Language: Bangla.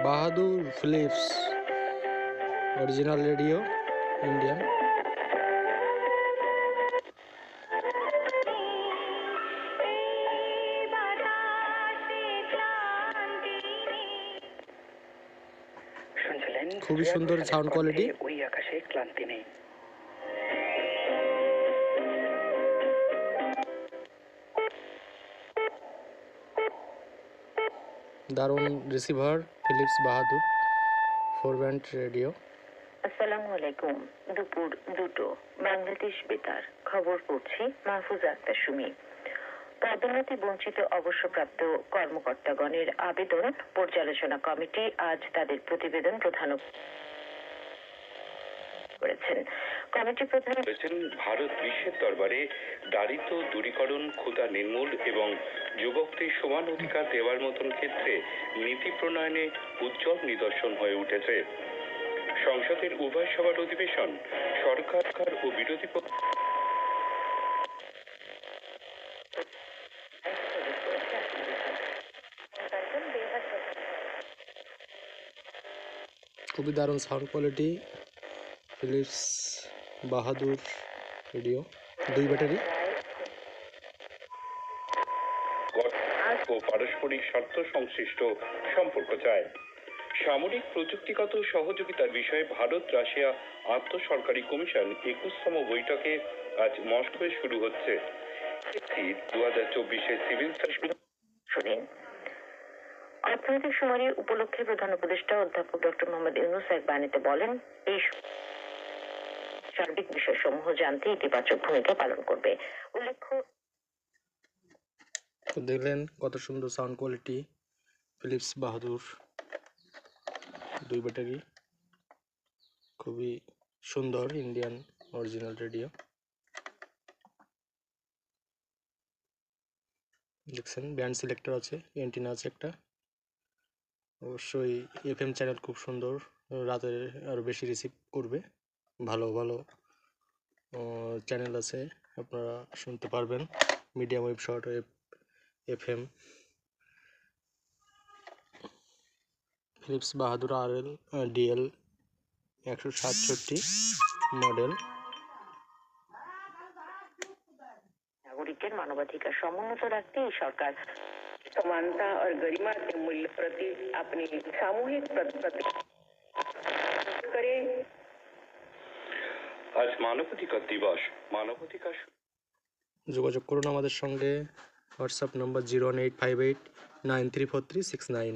Bahadur Philips original radio Indian খুবই সুন্দর সাউন্ড কোয়ালিটি ওই আকাশে ক্লান্তি নেই। দারুণ receiver Philips Bahadur four band radio আসসালামু আলাইকুম। দুপুর দুটো। বাংলাদেশ বেতার। খবর পড়ছি মাহফুজ আক্তার সুমি। পদোন্নতি বঞ্চিত অবসরপ্রাপ্ত কর্মকর্তাগণের আবেদন, পর্যালোচনা কমিটি আজ তাদের প্রতিবেদন প্রধান করেছেন। কমিটি প্রধান বলেছেন ভারত বিশ্বের দরবারে দারিদ্র দূরীকরণ ক্ষুধা নির্মূল এবং যুবকদের সমান অধিকার দেওয়ার মতন ক্ষেত্রে নীতি প্রণয়নে উজ্জ্বল নিদর্শন হয়ে উঠেছে। সংসদের উভয় সভার অধিবেশন সরকার ও বিরোধী পক্ষ খুবই দারুণ sound quality Philips Bahadur radio দুই ব্যাটারি। ও পারস্পরিক স্বার্থ সংশ্লিষ্ট সম্পর্ক চায়। সামরিক প্রযুক্তিগত সহযোগিতার বিষয়ে ভারত রাশিয়া আন্তঃসরকারি কমিশন একুশতম বৈঠকে আজ মস্কোয় শুরু হচ্ছে। দু হাজার চব্বিশের সিভিল অর্থনৈতিক সুমারি উপলক্ষে প্রধান উপদেষ্টা অধ্যাপক ডক্টর মোহাম্মদ ইউনুস এক বাণীতে বলেন এই সার্বিক বিষয়সমূহ জানতে ইতিবাচক ভূমিকা পালন করবে। উল্লেখ্য, দেখলেন কত সুন্দর সাউন্ড কোয়ালিটি ফিলিপস বাহাদুর দুই ব্যাটারি খুবই সুন্দর ইন্ডিয়ান অরিজিনাল রেডিও দেখছেন ব্যান্ড সিলেক্টর আছে এন্টিনা আছে একটা। অবশ্যই এফএম চ্যানেল খুব সুন্দর রাতে আরও বেশি রিসিভ করবে। ভালো ভালো চ্যানেল আছে আপনারা শুনতে পারবেন medium wave short wave FM Philips Bahadur R L DL একশো সাতষট্টি মডেল নাগরিকের মানবাধিকার সমুন্নত রাখতে এই সরকার समानता और गरिमा के मूल्य प्रति अपनी सामूहिक प्रति আজ মানবাধিকার দিবস। মানবাধিকার যোগাযোগ করুন আমাদের সঙ্গে। WhatsApp number zero one eight five eight nine three four three six nine.